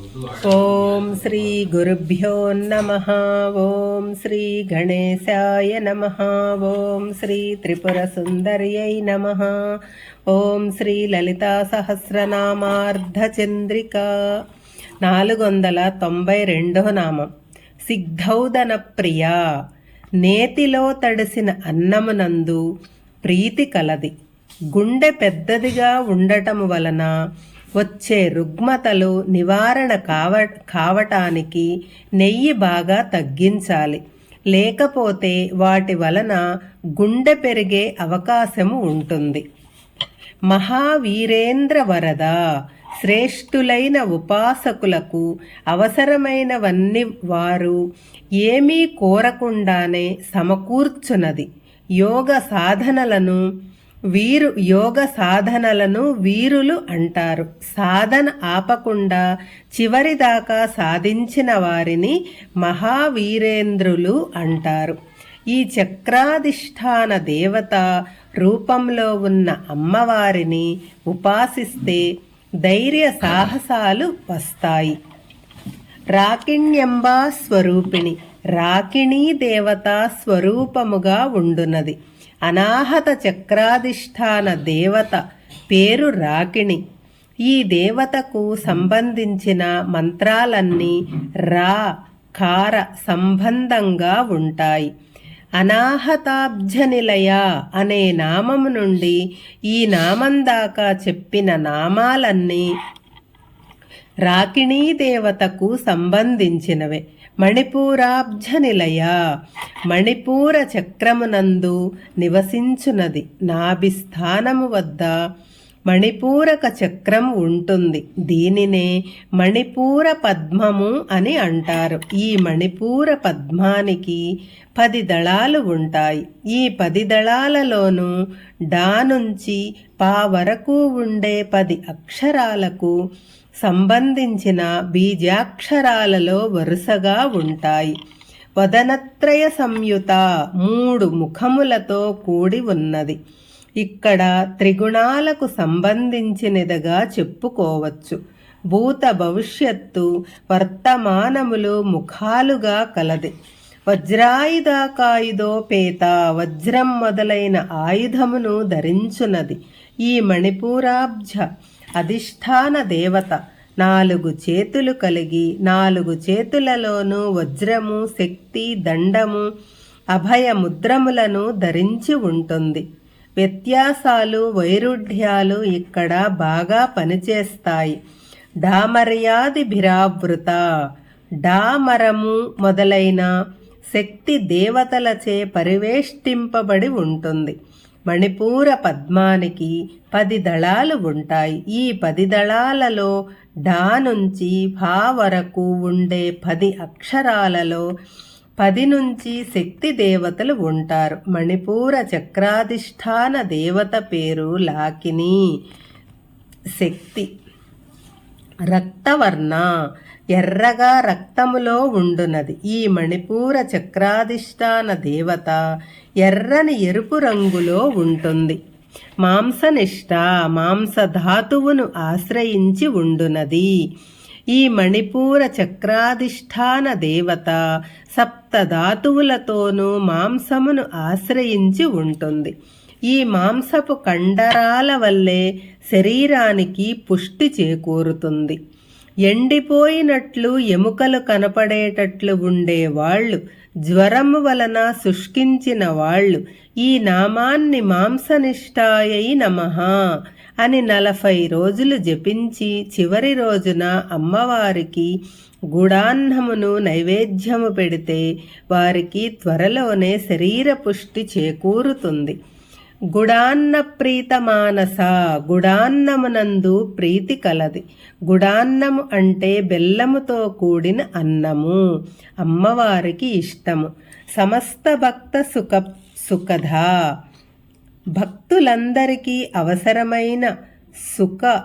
ఓం శ్రీ గురుభ్యో నమ ఓం శ్రీ గణేశాయ నమ ఓం శ్రీ త్రిపుర సుందర్యై నమ ఓం శ్రీ లలితా సహస్రనామార్ధచంద్రిక. నాలుగు వందల తొంభై రెండవ నామం. సిగ్ధౌదన ప్రియ నేతిలో తడిసిన అన్నమునందు ప్రీతి కలది. గుండె పెద్దదిగా ఉండటం వలన వచ్చే రుగ్మతలు నివారణ కావ కావటానికి నెయ్యి బాగా తగ్గించాలి. లేకపోతే వాటి వలన గుండె పెరిగే అవకాశము ఉంటుంది. మహావీరేంద్ర వరద శ్రేష్ఠులైన ఉపాసకులకు అవసరమైనవన్నీ వారు ఏమీ కోరకుండానే సమకూర్చునది. యోగ సాధనలను వీరు యోగ సాధనలను వీరులు అంటారు. సాధన ఆపకుండా చివరిదాకా సాధించిన వారిని మహావీరేంద్రులు అంటారు. ఈ చక్రాధిష్టాన దేవత రూపంలో ఉన్న అమ్మవారిని ఉపాసిస్తే ధైర్య సాహసాలు వస్తాయి. రాకిణ్యంబా స్వరూపిణి రాకిణీ దేవత స్వరూపముగా ఉండునది. అనాహత చక్రాధిష్టాన దేవత పేరు రాకిణి. ఈ దేవతకు సంబంధించిన మంత్రాలన్నీ రా కార సంబంధంగా ఉంటాయి. అనాహతాబ్జనిలయ అనే నామము నుండి ఈ నామం దాకా చెప్పిన నామాలన్నీ రాకిణీ దేవతకు సంబంధించినవే. మణిపూరాబ్జ నిలయ మణిపూర చక్రమునందు నివసించునది నాభిస్థానము వద్ద. మణిపూరక చక్రం ఉంటుంది. దీనినే మణిపూర పద్మము అని అంటారు. ఈ మణిపూర పద్మానికి పది దళాలు ఉంటాయి. ఈ పది దళాలలోనూ డా నుంచి పా వరకు ఉండే పది అక్షరాలకు సంబంధించిన బీజాక్షరాలలో వరుసగా ఉంటాయి. వదనత్రయ సంయుత మూడు ముఖములతో కూడి ఉన్నది. ఇక్కడ త్రిగుణాలకు సంబంధించినదిగా చెప్పుకోవచ్చు. భూత భవిష్యత్తు వర్తమానములు ముఖాలుగా కలది. వజ్రాయుధాకాయుధో పేత వజ్రం మొదలైన ఆయుధమును ధరించున్నది ఈ మణిపూరాబ్జ అధిష్టాన దేవత. నాలుగు చేతులు కలిగి నాలుగు చేతులలోనూ వజ్రము శక్తి దండము అభయ ముద్రములను ధరించి ఉంటుంది. వ్యత్యాసాలు వైరుధ్యాలు ఇక్కడ బాగా పనిచేస్తాయి. డామర్యాది భిరావృత. డామరము మొదలైన శక్తి దేవతలచే పరివేష్టింపబడి ఉంటుంది. మణిపూర పద్మానికి పది దళాలు ఉంటాయి. ఈ పది దళాలలో డా నుంచి భా వరకు ఉండే పది అక్షరాలలో పది నుంచి శక్తి దేవతలు ఉంటారు. మణిపూర చక్రాధిష్టాన దేవత పేరు లాకిని. శక్తి. రక్తవర్ణ. ఎర్రగా రక్తములో ఉండునది. ఈ మణిపూర చక్రాధిష్టాన దేవత ఎర్రని ఎరుపు రంగులో ఉంటుంది. మాంసనిష్ట మాంసధాతువును ఆశ్రయించి ఉండునది. ఈ మణిపూర చక్రాధిష్టాన దేవత సప్తధాతువులతోనూ మాంసమును ఆశ్రయించి ఉంటుంది. ఈ మాంసపు కండరాల వల్లే శరీరానికి పుష్టి చేకూరుతుంది. ఎండిపోయినట్లు ఎముకలు కనపడేటట్లు ఉండేవాళ్ళు జ్వరము వలన శుష్కించిన వాళ్ళు ఈ నామాన్ని మాంసనిష్టాయై నమ అని నలభై రోజులు జపించి చివరి రోజున అమ్మవారికి గుడాన్నమును నైవేద్యము పెడితే వారికి త్వరలోనే శరీర పుష్టి చేకూరుతుంది. గుడాన్న ప్రీత మానస గుడాన్నమునందు ప్రీతి కలది. గుడాన్నము అంటే బెల్లముతో కూడిన అన్నము అమ్మవారికి ఇష్టము. సమస్త భక్త సుఖ సుఖధ. భక్తులందరికీ అవసరమైన సుఖ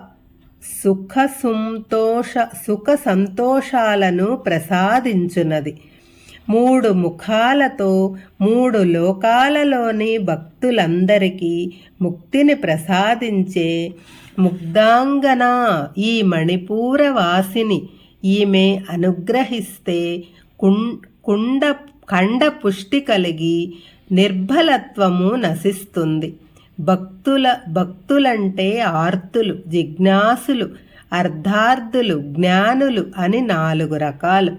సుఖ సంతోష సుఖ సంతోషాలను ప్రసాదించునది. మూడు ముఖాలతో మూడు లోకాలలోని భక్తులందరికీ ముక్తిని ప్రసాదించే ముగ్ధాంగన ఈ మణిపూర వాసిని ఈమె అనుగ్రహిస్తే కుండ కండ పుష్టి కలిగి నిర్బలత్వము నశిస్తుంది. భక్తుల భక్తులంటే ఆర్తులు జిజ్ఞాసులు అర్ధార్థులు జ్ఞానులు అని నాలుగు రకాలు.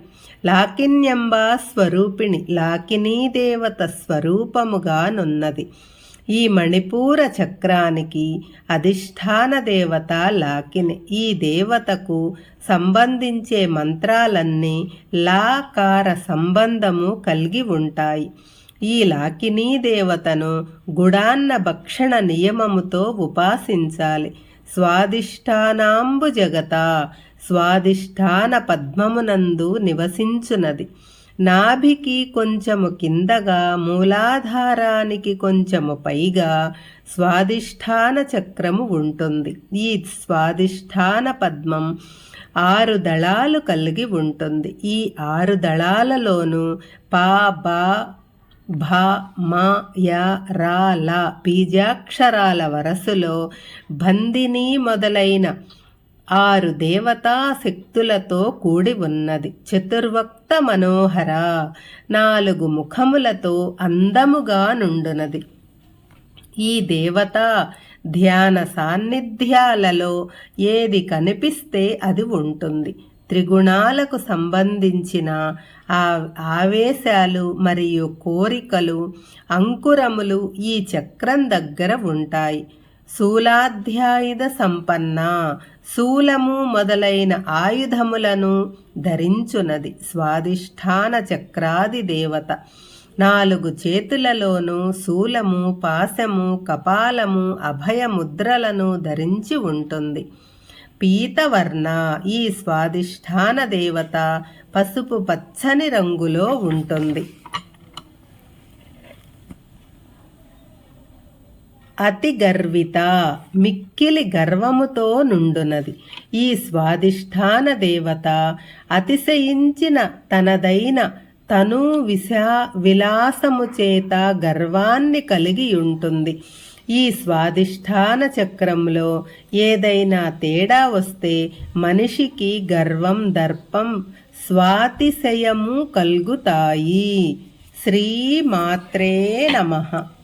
లాకిన్యంబా స్వరూపిణి లాకినీ దేవత స్వరూపముగా నున్నది. ఈ మణిపూర చక్రానికి అధిష్టాన దేవత లాకిని. ఈ దేవతకు సంబంధించే మంత్రాలన్నీ లాకార సంబంధము కలిగి ఉంటాయి. ఈ లాకినీ దేవతను గుడాన్న భక్షణ నియమముతో ఉపాసించాలి. స్వాదిష్టానాంబు జగత స్వాదిష్టాన పద్మమునందు నివసించునది. నాభికి కొంచెము కిందగా మూలాధారానికి కొంచెము పైగా స్వాదిష్టాన చక్రము ఉంటుంది. ఈ స్వాదిష్టాన పద్మం ఆరు దళాలు కలిగి ఉంటుంది. ఈ ఆరు దళాలలోనూ పా బా భ మా య రా ల బీజాక్షరాల వరసలో బందిని మొదలైన ఆరు దేవతా శక్తులతో కూడి ఉన్నది. చతుర్వక్త మనోహర నాలుగు ముఖములతో అందముగా నుండునది. ఈ దేవత ధ్యాన సాన్నిధ్యాలలో ఏది కనిపిస్తే అది ఉంటుంది. త్రిగుణాలకు సంబంధించిన ఆ ఆవేశాలు మరియు కోరికలు అంకురములు ఈ చక్రం దగ్గర ఉంటాయి. శూలాధ్యాయుధ సంపన్న. శూలము మొదలైన ఆయుధములను ధరించునది స్వాదిష్టాన చక్రాది దేవత. నాలుగు చేతులలోనూ శూలము పాశము కపాలము అభయముద్రలను ధరించి ఉంటుంది. పీతవర్ణ ఈ స్వాదిష్టాన దేవత పసుపు పచ్చని రంగులో ఉంటుంది. అతి గర్విత మిక్కిలి గర్వముతో నుండునది. ఈ స్వాదిష్టాన దేవత అతిశయించిన తనదైన తను విశా విలాసము చేత గర్వాన్ని కలిగి ఉంటుంది ఈ స్వాదిష్టాన చక్రంలో ఏదైనా తేడా వస్తే మనిషికి గర్వం దర్పం స్వాతిశయము కలుగుతాయి. శ్రీమాత్రే నమః.